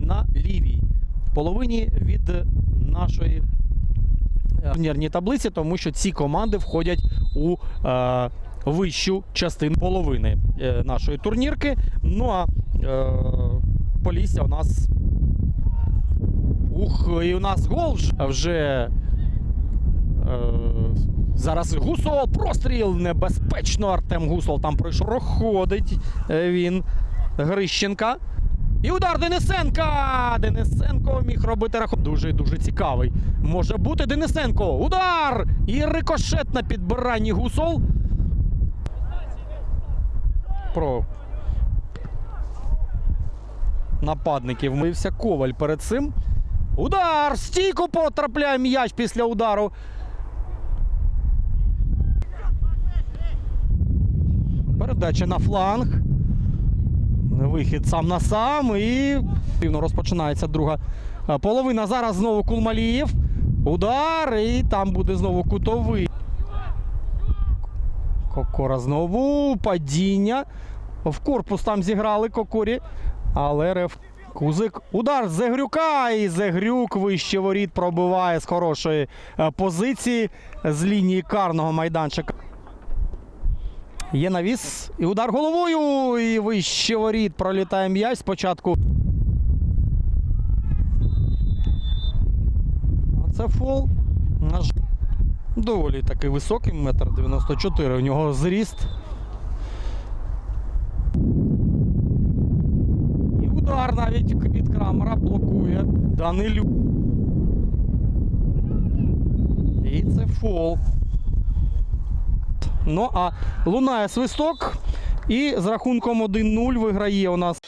На лівій половині від нашої е, турнірні таблиці, тому що ці команди входять у е, вищу частину половини е, нашої турнірки. Ну а е, Полісся у нас ух, і у нас гол вже зараз Гусол простріл небезпечно. Артем Гусол там. Проходить е, він Грищенка. І удар Денисенка! Денисенко міг робити рахунок. Дуже дуже цікавий. Може бути Денисенко. Удар! І рикошет на підбиранні Гусол. Про нападників мився Коваль перед цим. Удар! В Стійку потрапляє м'яч після удару. Передача на фланг. Вихід сам на сам. І активно розпочинається друга е, половина. Зараз знову Кулмалієв. Удар. І там буде знову кутовий. Кокора знову падіння. В корпус там зіграли Кокорі. Але реф Кузик. Удар Зегрюка. І Зегрюк вище воріт пробиває з хорошої е, позиції з лінії карного майданчика. Є навіс. І удар головою. І вище воріт пролітає м'яч спочатку. Це фол. Доволі такий високий, метр 94 у нього зріст. І удар навіть від Крамера блокує Данилю. І це фол. Ну а лунає свисток. І з рахунком 1-0 виграє у нас